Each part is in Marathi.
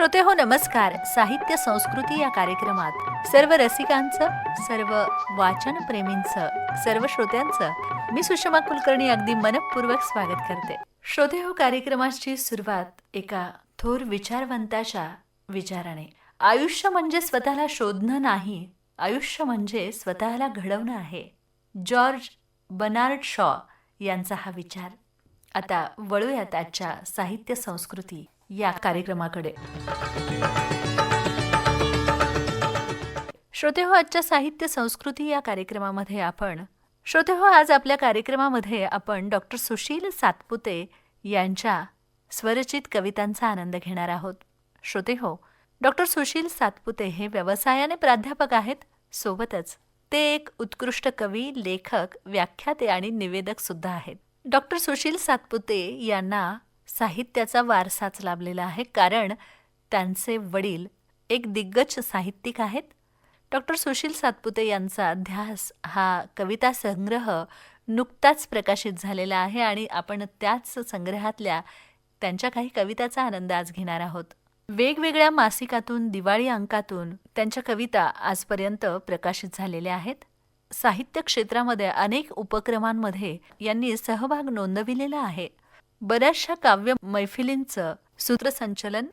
श्रोते हो नमस्कार. साहित्य संस्कृती या कार्यक्रमात सर्व रसिकांचं सर्व वाचन प्रेमींचं सर्व श्रोत्यांचं मी सुषमा कुलकर्णी अगदी मनपूर्वक स्वागत करते. श्रोते हो कार्यक्रमाची सुरुवात एका थोर विचारवंताच्या विचाराने. आयुष्य म्हणजे स्वतःला शोधणं नाही आयुष्य म्हणजे स्वतःला घडवणं आहे. जॉर्ज बनार्ड शॉ यांचा हा विचार. आता वळूयात आजच्या साहित्य संस्कृती या कार्यक्रमाकडे. श्रोते हो आजच्या साहित्य संस्कृती या कार्यक्रमामध्ये आपण श्रोते हो आज आपल्या कार्यक्रमामध्ये आपण डॉक्टर सुशील सातपुते यांच्या स्वरचित कवितांचा आनंद घेणार आहोत. श्रोते हो डॉक्टर सुशील सातपुते हे व्यवसायाने प्राध्यापक आहेत. सोबतच ते एक उत्कृष्ट कवी लेखक व्याख्याते आणि निवेदक सुद्धा आहेत. डॉक्टर सुशील सातपुते यांना साहित्याचा वारसाच लाभलेला आहे कारण त्यांचे वडील एक दिग्गज साहित्यिक आहेत. डॉक्टर सुशील सातपुते यांचा ध्यास हा कविता संग्रह नुकताच प्रकाशित झालेला आहे आणि आपण त्याच संग्रहातल्या त्यांच्या काही कविताचा आनंद आज घेणार आहोत. वेगवेगळ्या मासिकातून दिवाळी अंकातून त्यांच्या कविता आजपर्यंत प्रकाशित झालेल्या आहेत. साहित्य क्षेत्रामध्ये अनेक उपक्रमांमध्ये यांनी सहभाग नोंदविलेला आहे. बऱ्याचशा काव्य मैफिलींचं सूत्रसंचलन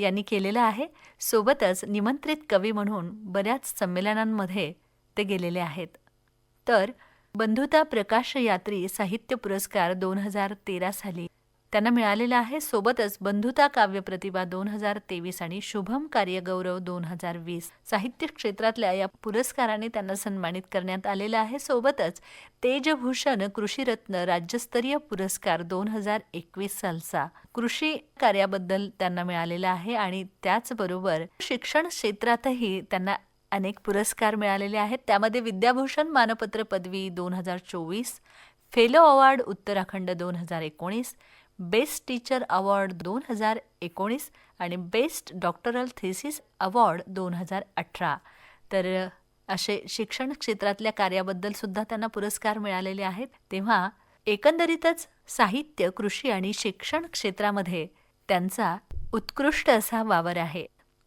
यांनी केलेलं आहे. सोबतच निमंत्रित कवी म्हणून बऱ्याच संमेलनांमध्ये ते गेलेले आहेत. तर बंधुता प्रकाश यात्री साहित्य पुरस्कार दोन हजार तेरा साली त्यांना मिळालेलं आहे. सोबतच बंधुता काव्य प्रतिभा दोन हजार तेवीस आणि शुभम कार्यगौरव दोन हजार वीस साहित्य क्षेत्रातल्या या पुरस्काराने त्यांना सन्मानित करण्यात आलेलं आहे. सोबतच तेजभूषण कृषीरत्न राज्यस्तरीय पुरस्कार दोन हजार एकवीस सालचा कृषी कार्याबद्दल त्यांना मिळालेला आहे आणि त्याचबरोबर शिक्षण क्षेत्रातही त्यांना अनेक पुरस्कार मिळालेले आहेत. त्यामध्ये विद्याभूषण मानपत्र पदवी दोन हजार चोवीस फेलो अवॉर्ड उत्तराखंड दोन हजार एकोणीस बेस्ट टीचर अवॉर्ड दोन हजार एकोणीस आणि बेस्ट डॉक्टरल थेसिस अवॉर्ड दोन हजार अठरा. तर असे शिक्षण क्षेत्रातल्या कार्याबद्दल सुद्धा त्यांना पुरस्कार मिळालेले आहेत. तेव्हा एकंदरीतच साहित्य कृषी आणि शिक्षण क्षेत्रामध्ये त्यांचा उत्कृष्ट असा वावर आहे.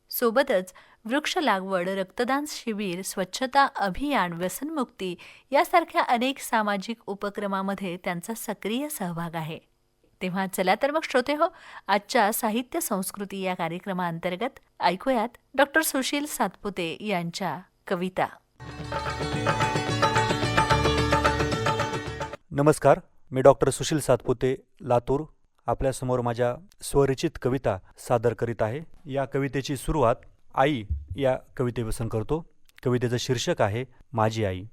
सोबतच वृक्ष लागवड रक्तदान शिबिर स्वच्छता अभियान व्यसनमुक्ती यासारख्या अनेक सामाजिक उपक्रमामध्ये त्यांचा सक्रिय सहभाग आहे. तेव्हा चला तर मग श्रोते हो आजच्या साहित्य संस्कृती या कार्यक्रमाअंतर्गत ऐकूयात डॉक्टर सुशील सातपुते यांच्या कविता. नमस्कार मी डॉक्टर सुशील सातपुते लातूर. आपल्यासमोर माझ्या स्वरचित कविता सादर करीत आहे. या कवितेची सुरुवात आई या कवितेपासून करतो. कवितेचं शीर्षक आहे माझी आई.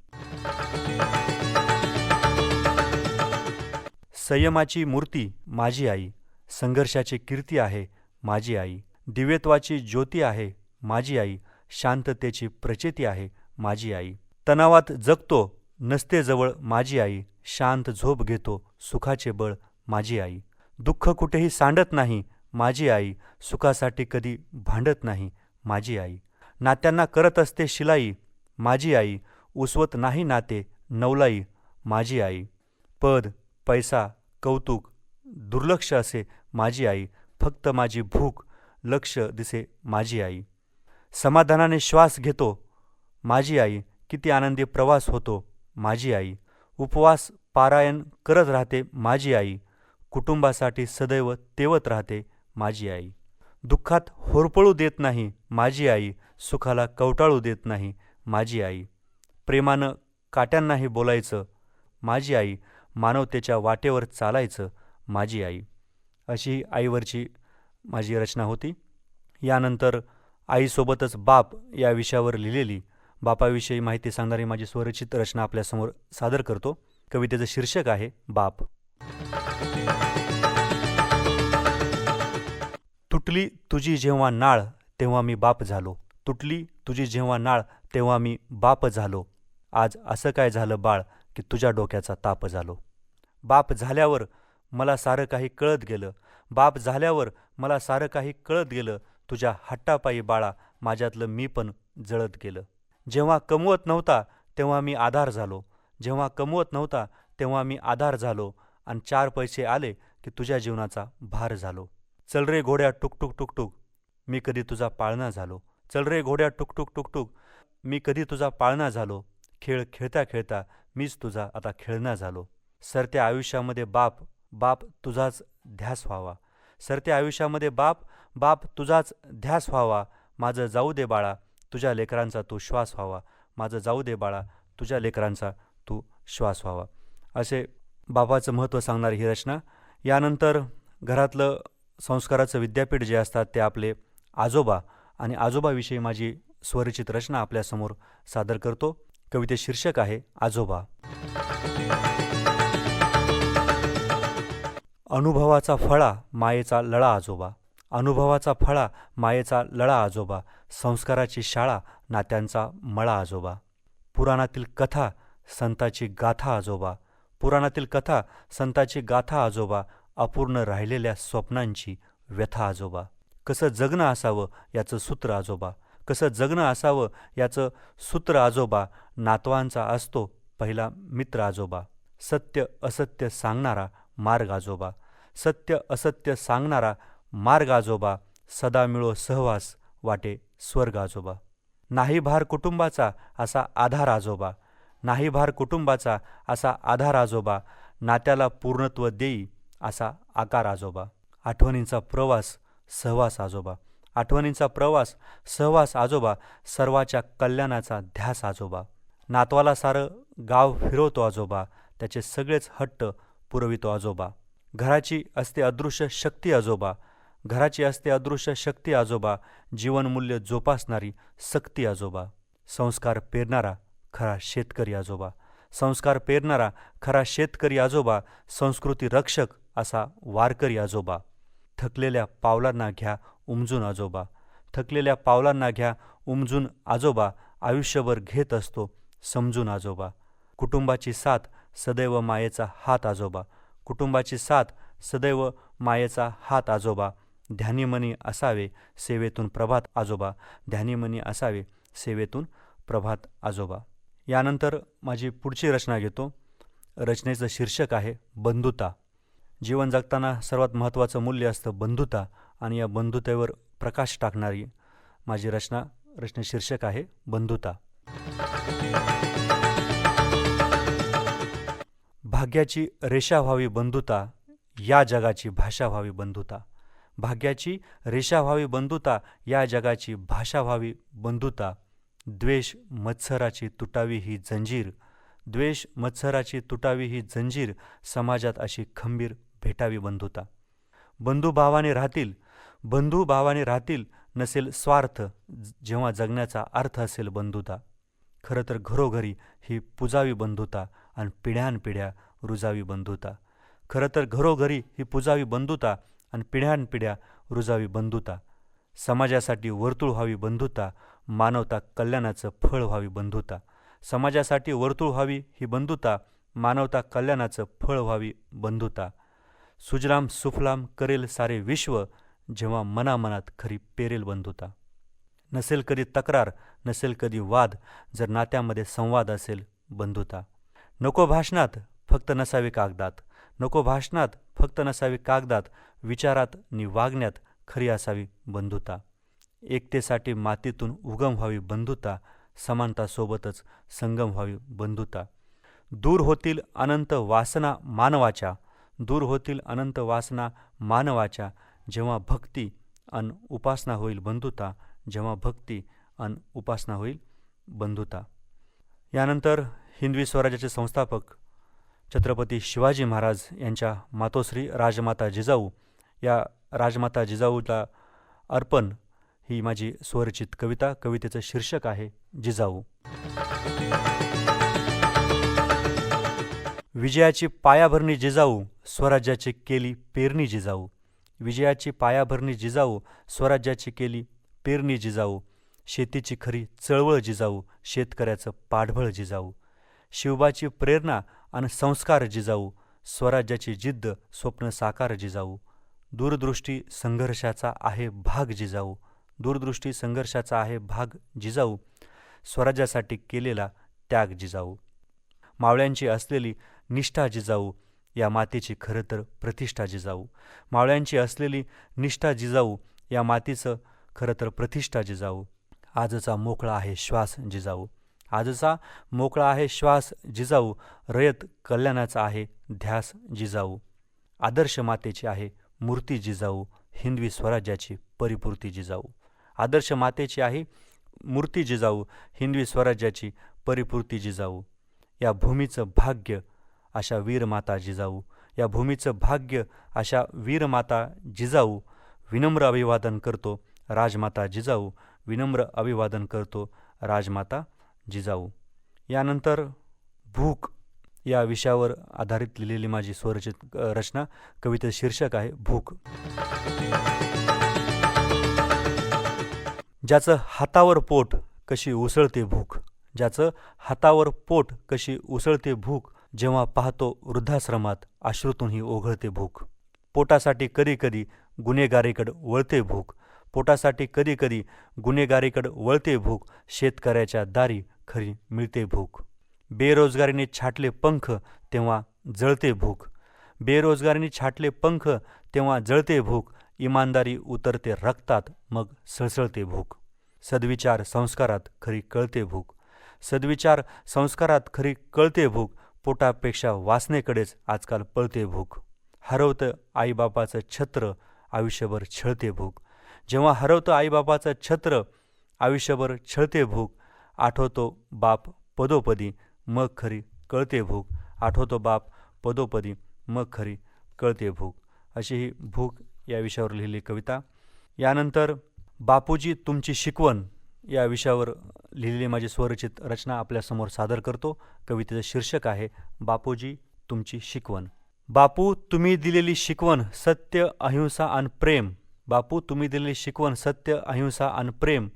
संयमाची मूर्ती माझी आई संघर्षाची कीर्ती आहे माझी आई दिव्यत्वाची ज्योती आहे माझी आई शांततेची प्रचिती आहे माझी आई. तणावात जगतो नसते जवळ माझी आई शांत झोप घेतो सुखाचे बळ माझी आई. दुःख कुठेही सांडत नाही माझी आई सुखासाठी कधी भांडत नाही माझी आई. नात्यांना करत असते शिलाई माझी आई उसवत नाही नाते नवलाई माझी आई. पद पैसा कौतुक दुर्लक्ष असे माझी आई फक्त माझी भूक लक्ष दिसे माझी आई. समाधानाने श्वास घेतो माझी आई किती आनंदी प्रवास होतो माझी आई. उपवास पारायण करत राहते माझी आई कुटुंबासाठी सदैव तेवत राहते माझी आई. दुःखात होरपळू देत नाही माझी आई सुखाला कवटाळू देत नाही माझी आई. प्रेमानं काट्यांनाही बोलायचं माझी आई मानवतेच्या वाटेवर चालायचं माझी आई. अशी आईवरची माझी रचना होती. यानंतर आईसोबतच बाप या विषयावर लिहिलेली बापाविषयी माहिती सांगणारी माझी स्वरचित रचना आपल्यासमोर सादर करतो. कवितेचं शीर्षक आहे बाप. तुटली तुझी जेव्हा नाळ तेव्हा मी बाप झालो. तुटली तुझी जेव्हा नाळ तेव्हा मी बाप झालो. आज असं काय झालं बाळ? की तुझ्या डोक्याचा ताप झालो. बाप झाल्यावर मला सारं काही कळत गेलं. बाप झाल्यावर मला सारं काही कळत गेलं. तुझ्या हट्टापायी बाळा माझ्यातलं मी पण जळत गेलं. जेव्हा कमवत नव्हता तेव्हा मी आधार झालो. जेव्हा कमवत नव्हता तेव्हा मी आधार झालो आणि चार पैसे आले की तुझ्या जीवनाचा भार झालो. चल रे घोड्या टुकटुक टुकटुक मी कधी तुझा पाळणा झालो. चल रे घोड्या टुकटुक टुकटुक मी कधी तुझा पाळणा झालो. खेळ खेळता खेळता मीच तुझा आता खेळणा झालो. सरत्या आयुष्यामध्ये बाप बाप तुझाच ध्यास व्हावा. सरत्या आयुष्यामध्ये बाप बाप तुझाच ध्यास व्हावा. माझं जाऊ दे बाळा तुझ्या लेकरांचा तू श्वास व्हावा. माझं जाऊ दे बाळा तुझ्या लेकरांचा तू श्वास व्हावा. असे बापाचं महत्त्व सांगणारी ही रचना. यानंतर घरातलं संस्काराचं विद्यापीठ जे असतात ते आपले आजोबा आणि आजोबाविषयी माझी स्वरचित रचना आपल्यासमोर सादर करतो. कविते शीर्षक आहे आजोबा. अनुभवाचा फळा मायेचा लळा आजोबा. अनुभवाचा फळा मायेचा लळा आजोबा. संस्काराची शाळा नात्यांचा मळा आजोबा. पुराणातील कथा संताची गाथा आजोबा. पुराणातील कथा संताची गाथा आजोबा. अपूर्ण राहिलेल्या स्वप्नांची व्यथा आजोबा. कसं जगणं असावं याचं सूत्र आजोबा. कसं जगणं असावं याचं सूत्र आजोबा नातवांचा असतो पहिला मित्र आजोबा. सत्य असत्य सांगणारा मार्ग आजोबा. सत्य असत्य सांगणारा मार्ग आजोबा. सदा मिळो सहवास वाटे स्वर्ग आजोबा. नाही भार कुटुंबाचा असा आधार आजोबा. नाही भार कुटुंबाचा असा आधार आजोबा. नात्याला पूर्णत्व देई असा आकार आजोबा. आठवणींचा प्रवास सहवास आजोबा. आठवणींचा प्रवास सहवास आजोबा सर्वाच्या कल्याणाचा ध्यास आजोबा. नातवाला सारं गाव फिरवतो आजोबा त्याचे सगळेच हट्ट पुरवितो आजोबा. घराची असते अदृश्य शक्ती आजोबा घराची असते अदृश्य शक्ती आजोबा जीवनमूल्य जोपासणारी सक्ती आजोबा. संस्कार पेरणारा खरा शेतकरी आजोबा. संस्कार पेरणारा खरा शेतकरी आजोबा संस्कृती रक्षक असा वारकरी आजोबा. थकलेल्या पावलांना घ्या उमजून आजोबा. थकलेल्या पावलांना घ्या उमजून आजोबा आयुष्यभर घेत असतो समजून आजोबा. कुटुंबाची साथ सदैव मायेचा हात आजोबा. कुटुंबाची साथ सदैव मायेचा हात आजोबा. ध्यानीमनी असावे सेवेतून प्रभात आजोबा. ध्यानीमनी असावे सेवेतून प्रभात आजोबा. यानंतर माझी पुढची रचना घेतो. रचनेचं शीर्षक आहे बंधुता. जीवन जगताना सर्वात महत्त्वाचं मूल्य असतं बंधुता. आणि या बंधुतेवर प्रकाश टाकणारी माझी रचना रचना शीर्षक आहे बंधुता. भाग्याची रेषा व्हावी बंधुता या जगाची भाषा व्हावी बंधुता. भाग्याची रेषा व्हावी बंधुता या जगाची भाषा व्हावी बंधुता. द्वेष मत्सराची तुटावी ही जंजीर द्वेष मत्सराची तुटावी ही जंजीर समाजात अशी खंबीर भेटावी बंधुता. बंधुभावाने राहतील बंधू भावाने राहतील नसेल स्वार्थ जेव्हा जगण्याचा अर्थ असेल बंधुता. खरं तर घरोघरी ही पुजावी बंधुता आणि पिढ्यानपिढ्या रुजावी बंधुता. खरं तर घरोघरी ही पुजावी बंधुता आणि पिढ्यानपिढ्या रुजावी बंधुता. समाजासाठी वर्तुळ व्हावी बंधुता मानवता कल्याणाचं फळ व्हावी बंधुता. समाजासाठी वर्तुळ व्हावी ही बंधुता मानवता कल्याणाचं फळ व्हावी बंधुता. सुजलाम सुफलाम करेल सारे विश्व जेव्हा मनामनात खरी पेरेल बंधुता नसेल कधी तक्रार नसेल कधी वाद जर नात्यामध्ये संवाद असेल बंधुता नको भाषणात फक्त नसावे कागदात. नको भाषणात फक्त नसावी कागदात. विचारात नि वागण्यात खरी असावी बंधुता एकतेसाठी मातीतून उगम व्हावी बंधुता समानतासोबतच संगम व्हावी बंधुता दूर होतील अनंत वासना मानवाच्या. दूर होतील अनंत वासना मानवाच्या. जेव्हा भक्ती अन उपासना होईल बंधुता जेव्हा भक्ती अन उपासना होईल बंधुता. यानंतर हिंदवी स्वराज्याचे संस्थापक छत्रपती शिवाजी महाराज यांच्या मातोश्री राजमाता जिजाऊ या राजमाता जिजाऊला अर्पण ही माझी स्वरचित कविता कवितेचं शीर्षक आहे जिजाऊ. विजयाची पायाभरणी जिजाऊ स्वराज्याची केली पेरणी जिजाऊ. विजयाची पायाभरणी जिजाऊ स्वराज्याची केली पेरणी जिजाऊ. शेतीची खरी चळवळ जिजाऊ शेतकऱ्याचं पाठबळ जिजाऊ. शिवबाची प्रेरणा आणि संस्कार जिजाऊ स्वराज्याची जिद्द स्वप्न साकार जिजाऊ. दूरदृष्टी संघर्षाचा आहे भाग जिजाऊ. दूरदृष्टी संघर्षाचा आहे भाग जिजाऊ. स्वराज्यासाठी केलेला त्याग जिजाऊ. मावळ्यांची असलेली निष्ठा जिजाऊ. या मातेची खरं तर प्रतिष्ठा जिजाऊ. मावळ्यांची असलेली निष्ठा जिजाऊ या मातीचं खरं तर प्रतिष्ठा जिजाऊ. आजचा मोकळा आहे श्वास जिजाऊ. आजचा मोकळा आहे श्वास जिजाऊ. रयत कल्याणाचा आहे ध्यास जिजाऊ. आदर्श मातेची आहे मूर्ती जिजाऊ. हिंदवी स्वराज्याची परिपूर्ती जिजाऊ. आदर्श मातेची आहे मूर्ती जिजाऊ. हिंदवी स्वराज्याची परिपूर्ती जिजाऊ. या भूमीचं भाग्य अशा वीरमाता जिजाऊ. या भूमीचं भाग्य अशा वीरमाता जिजाऊ विनम्र अभिवादन करतो. राजमाता जिजाऊ विनम्र अभिवादन करतो. राजमाता जिजाऊ. यानंतर भूक या विषयावर आधारित लिहिलेली माझी स्वरचित रचना कवितेचं शीर्षक आहे भूक. ज्याचं हातावर पोट कशी उसळते भूक ज्याचं हातावर पोट कशी उसळते भूक जेव्हा पाहतो वृद्धाश्रमात आश्रूतूनही ओघळते भूक. पोटासाठी कधी कधी गुन्हेगारीकडं वळते भूक. पोटासाठी कधी कधी गुन्हेगारीकडं वळते भूक. शेतकऱ्याच्या दारी खरी मिळते भूक. बेरोजगारीने छाटले पंख तेव्हा जळते भूक. बेरोजगारीने छाटले पंख तेव्हा जळते भूक. इमानदारी उतरते रक्तात मग सळसळते भूक. सद्विचार संस्कारात खरी कळते भूक. सद्विचार संस्कारात खरी कळते भूक. पोटापेक्षा वासनेकडेच आजकाल पळते भूक. हरवतं आईबापाचं छत्र आयुष्यभर छळते भूक. जेव्हा हरवतं आईबापाचं छत्र आयुष्यभर छळते भूक. आठवतो बाप पदोपदी मग खरी कळते भूक. आठवतो बाप पदोपदी मग खरी कळते भूक. अशी ही भूक या विषयावर लिहिली कविता. यानंतर बापूजी तुमची शिकवण या विषयावर लिहिलेली माझी स्वरचित रचना आपल्यासमोर सादर करतो. कवितेचं शीर्षक आहे बापूजी तुमची शिकवण. बापू तुम्ही दिलेली शिकवण सत्य अहिंसा आणि प्रेम. बापू तुम्ही दिलेली शिकवण सत्य अहिंसा आणि प्रेम.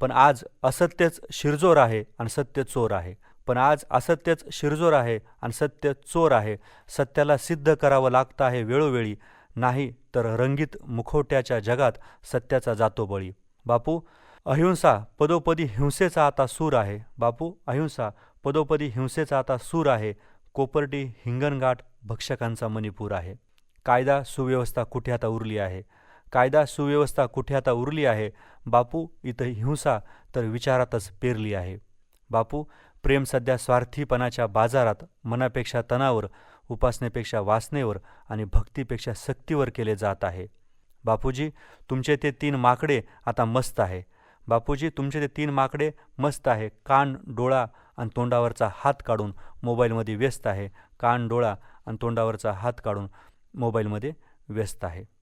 पण आज असत्यच शिरजोर आहे आणि सत्य चोर आहे. पण आज असत्यच शिरजोर आहे आणि सत्य चोर आहे. सत्याला सिद्ध करावं लागतं आहे वेळोवेळी. नाही तर रंगीत मुखवट्याच्या जगात सत्याचा जातो बळी. बापू अहिंसा पदोपदी हिंसेचा आता सूर आहे. बापू अहिंसा पदोपदी हिंसेचा आता सूर आहे. कोपर्डी हिंगणघाट भक्षकांचा मणिपूर आहे. कायदा सुव्यवस्था कुठे आता उरली आहे? कायदा सुव्यवस्था कुठे आता उरली आहे? बापू इथं हिंसा तर विचारातच पेरली आहे. बापू प्रेम सध्या स्वार्थीपणाच्या बाजारात मनापेक्षा तणावर उपासनेपेक्षा वासनेवर आणि भक्तीपेक्षा सक्तीवर केले जात आहे. बापूजी तुमचे ते तीन माकडे आता मस्त आहे. बापूजी तुमचे ते तीन माकडे मस्त आहे. कान डोळा आणि तोंडावरचा हात काढून मोबाईलमध्ये व्यस्त आहे. कान डोळा आणि तोंडावरचा हात काढून मोबाईलमध्ये व्यस्त आहे.